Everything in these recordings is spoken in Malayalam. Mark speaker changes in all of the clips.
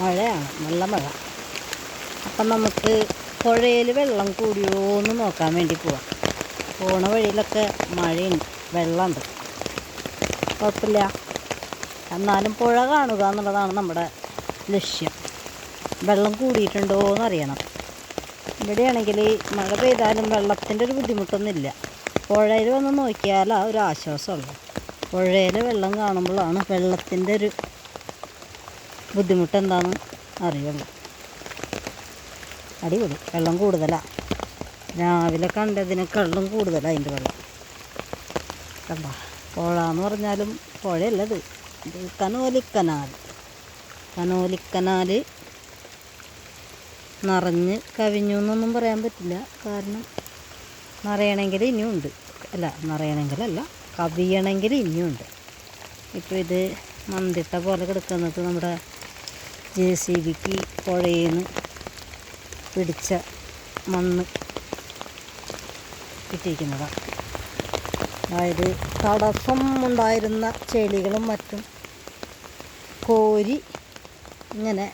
Speaker 1: മഴയാണ് നല്ല മഴ. അപ്പം നമുക്ക് പുഴയിൽ വെള്ളം കൂടിയോ എന്ന് നോക്കാൻ വേണ്ടി പോവാം. പോണ വഴിയിലൊക്കെ മഴയുണ്ട് വെള്ളമുണ്ട്. കുഴപ്പമില്ല. എന്നാലും പുഴ കാണുക എന്നുള്ളതാണ് നമ്മുടെ ലക്ഷ്യം. വെള്ളം കൂടിയിട്ടുണ്ടോ എന്നറിയണം ഇവിടെയാണെങ്കിൽ മഴ പെയ്താലും വെള്ളത്തിന്റെ ഒരു ബുദ്ധിമുട്ടൊന്നുമില്ല. പുഴയിൽ വന്ന് നോക്കിയാലാ ഒരു ആശ്വാസമുള്ളൂ. പുഴയിൽ വെള്ളം കാണുമ്പോഴാണ് വെള്ളത്തിന്റെ ഒരു ബുദ്ധിമുട്ട് എന്താണെന്ന് അറിയുള്ളൂ അടിപൊളി. വെള്ളം കൂടുതലാണ് രാവിലെ കണ്ടതിനേക്കാളും കൂടുതലാണ് അതിന്റെ വെള്ളം. കണ്ട? പുഴ എന്ന് പറഞ്ഞാലും പുഴയല്ലത്. ഇത് കനോലിക്കനാൽ. കനോലിക്കനാൽ നിറഞ്ഞ് കവിഞ്ഞു എന്നൊന്നും പറയാൻ പറ്റില്ല. കാരണം നിറയണമെങ്കിൽ ഇനിയുണ്ട്. അല്ല നിറയണമെങ്കിലല്ല കവിയണമെങ്കിൽ ഇനിയുണ്ട്. ഇപ്പോൾ ഇത് മന്തിട്ട പോലെ കിടക്കുന്നത് നമ്മുടെ ജെ സി ബിക്ക് പുഴയിൽ നിന്ന് പിടിച്ച മണ്ണ് കിട്ടിയിരിക്കുന്നതാണ് അതായത് തടസ്സം ഉണ്ടായിരുന്ന ചെളികളും മറ്റും കോരി ഇങ്ങനെ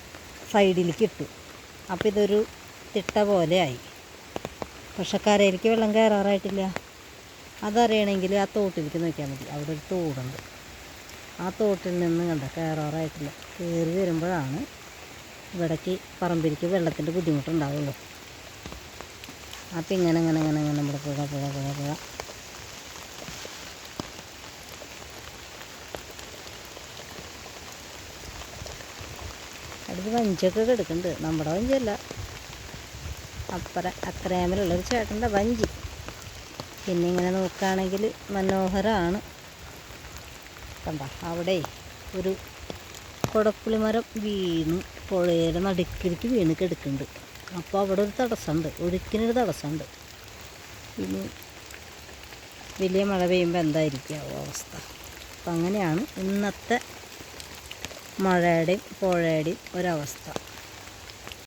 Speaker 1: സൈഡിലേക്ക് ഇട്ടു. അപ്പോൾ ഇതൊരു തിട്ട പോലെയായി പക്ഷെ കരയിലേക്ക് വെള്ളം കയറാറായിട്ടില്ല. അതറിയണമെങ്കിൽ ആ തോട്ടിലേക്ക് നോക്കിയാൽ മതി. അവിടെ ഒരു തോടുണ്ട്. ആ തോട്ടിൽ നിന്ന് കണ്ട കയറാറായിട്ടില്ല കയറി വരുമ്പോഴാണ് ഇവിടേക്ക് പറമ്പിലേക്ക് വെള്ളത്തിന്റെ ബുദ്ധിമുട്ടുണ്ടാവുള്ളൂ. അപ്പം ഇങ്ങനെ ഇങ്ങനെ ഇങ്ങനെ ഇങ്ങനെ നമ്മുടെ പുഴ പുഴ പുഴ പുഴ. അടുത്ത് വഞ്ചിയൊക്കെ കിടക്കുന്നുണ്ട്. നമ്മുടെ വഞ്ചിയല്ല. അപ്പറ അക്രേമിലുള്ളൊരു ചേട്ടന്റെ വഞ്ചി. പിന്നെ ഇങ്ങനെ നോക്കുകയാണെങ്കിൽ മനോഹരമാണ്. കണ്ട? അവിടെ ഒരു കൊടപ്പുളി മരം വീണ് പുഴയുടെ നടുക്കിലേക്ക് വീണ് കിടക്കുന്നുണ്ട്. അപ്പോൾ അവിടെ ഒരു തടസ്സമുണ്ട്. ഒഴുക്കിനൊരു തടസ്സമുണ്ട്. ഇനി വലിയ മഴ പെയ്യുമ്പോൾ എന്തായിരിക്കും അവസ്ഥ? അപ്പം അങ്ങനെയാണ് ഇന്നത്തെ മഴയുടെയും പുഴയുടെയും ഒരവസ്ഥ.